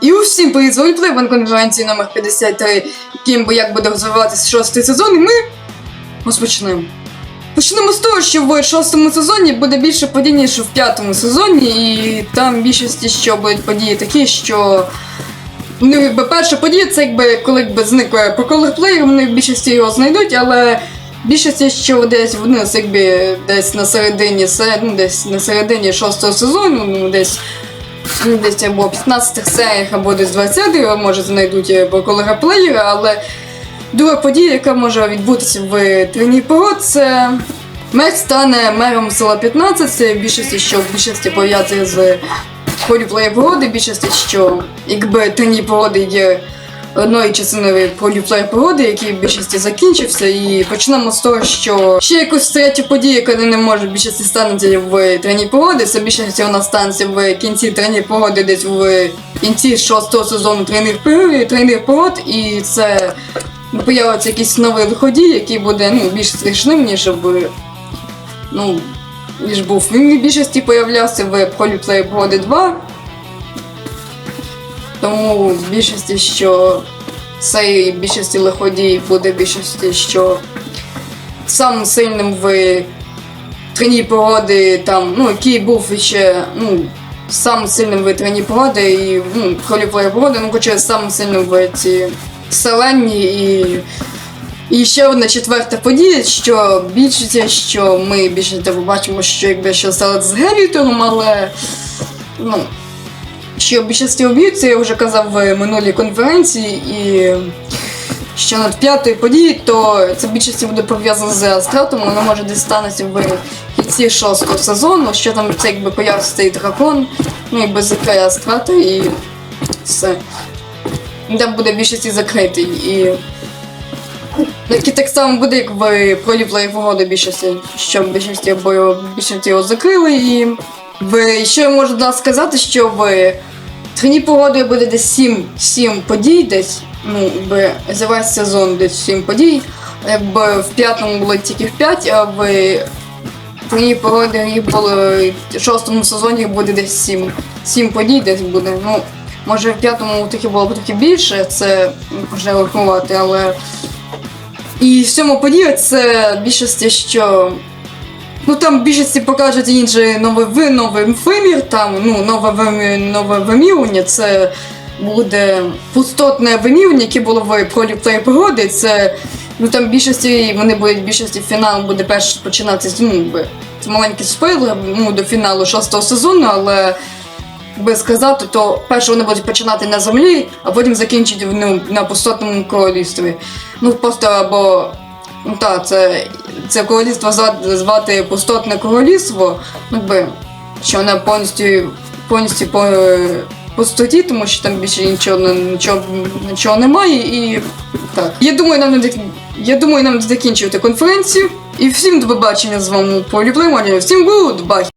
І усім привіт, з вами Плей, конференції номер 53, яким би як буде розвиватися шостий сезон, і ми розпочнемо. Почнемо з того, що в шостому сезоні буде більше подій, ніж в п'ятому сезоні, і там більшості що будуть події такі, що. Ну, якби перша подія, це якби коли якби зникає проколер плеєр, вони в більшості його знайдуть, але більшості, що десь вниз, якби десь на середині, се- ну, десь на середині шостого сезону, ну десь ну, десь або в 15 серіях, або десь 20 може знайдуть або колега плеєра, але друга подія, яка може відбутися в трені пород, це Меч стане мером села 15, це більшості, що в більшості пов'язує з ході в більшості, що якби Трині Породи є одною частиною поліплеєр погоди, який в більшості закінчився, і почнемо з того, що ще якусь третю подію, яка не може більшості станеться в трені погоди, це в більшості вона станеться в кінці трені погоди, десь в кінці шостого сезону тренер тренер погод, і це появиться якийсь новий виходій, який буде ну, більш страшним, ніж в ну, ніж був. Він в більшості появлявся в Поліплей Погоди 2. Тому в більшості, що цей більшості лиходій буде більшості, що самим сильним в трені погоди, там, ну, який був ще, ну, самим сильним в трені погоди і ну, Поліплей погоди, ну, хоча самим сильним в ці селенні і і ще одна четверта подія, що більшість, що ми більше побачимо, що якби що стало з Геррітоном, але ну, що більшості об'ють, це я вже казав в минулій конференції, і що над п'ятою подією, то це більшості буде пов'язано з Астратом, воно може десь станеться в кінці шостого сезону, що там це якби появиться цей дракон, ну якби закриє Астрата і все. Там буде більшості закритий. І який так само буде, як в проліплеї погоди більшості, що більшості або більшості його закрили. І в, ще я можу да, сказати, що в трені погоди буде десь 7, 7 подій десь. Ну, за весь сезон десь 7 подій. Якби в п'ятому було тільки в 5, а в трені погоди їх було в шостому сезоні їх буде десь 7. 7 подій десь буде. Ну, може в п'ятому таки було б трохи більше, це можна рахувати, але. І в цьому події це більшості, що. Ну там більшості покажуть інший новий ви, новий вимір, там, ну, нове вимір, нове вимірювання, це буде пустотне вимірювання, яке було в проліплеї погоди. Це ну там більшості вони будуть більшості фінал буде перш починатися. Ну, якби, це маленький спойлер ну, до фіналу шостого сезону, але би сказати, то перше вони будуть починати на землі, а потім закінчити ну, на пустотному королівстві. Ну просто або ну так, це, це королівство звати, пустотне королівство, ну якби що воно повністю повністю по пустоті, тому що там більше нічого нічого, нічого немає. І так. Я думаю, нам не я думаю, нам закінчувати конференцію. І всім до побачення з вами по Всім гуд, бай!